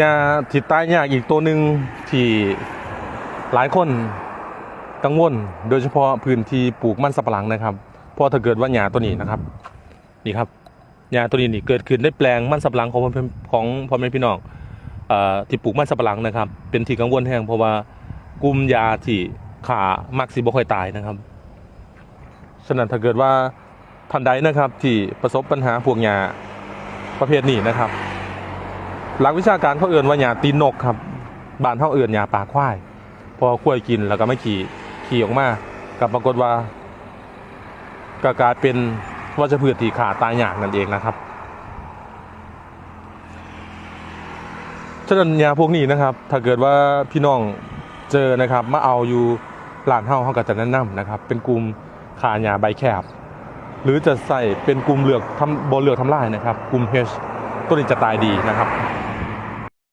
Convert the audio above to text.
ยาที่ตายยากอีกตัวหนึ่งที่หลายคนกังวล โดยเฉพาะพื้นที่ปลูกมันสับปะหลังนะครับเพราะถ้าเกิดว่าหญ้าตัวนี้นะครับ นี่ครับหญ้าตัวนี้นี่เกิดขึ้นในแปลงมันสับปะหลังของพ่อแม่ของพ่อแม่พี่น้องอที่ปลูกมันสับปะหลังนะครับ เป็นที่กังวลแห้งเพราะว่ากลุ่มยาที่ขามักสิบ่ค่อยตายนะครับฉะนั้นถ้าเกิดว่าท่านใดนะครับที่ประสบปัญหาพวกหญ้าประเภทนี้นะครับ หลักวิชาการเขาเอื่นว่าหญ้าตีนนกครับบ้านเขาเอื่นหญ้าปลาควาย พอควายกินแล้วก็ไม่ขี่ขี่ออกมากับปรากฏว่าก็กลายเป็นวัชพืชที่ขาตายอย่างนั่นเองนะครับฉะนั้นยาพวกนี้นะครับ ถ้าเกิดว่าพี่น้องเจอนะครับมาเอาอยู่หลานเฮาเขาก็จะแนะนำนะครับ เป็นกลุ่มขายาใบแคบ หรือจะใส่เป็นกลุ่มเหลือกทำบนเหลือกทำลายนะครับ กลุ่ม H ตัวนี้จะตายดีนะครับ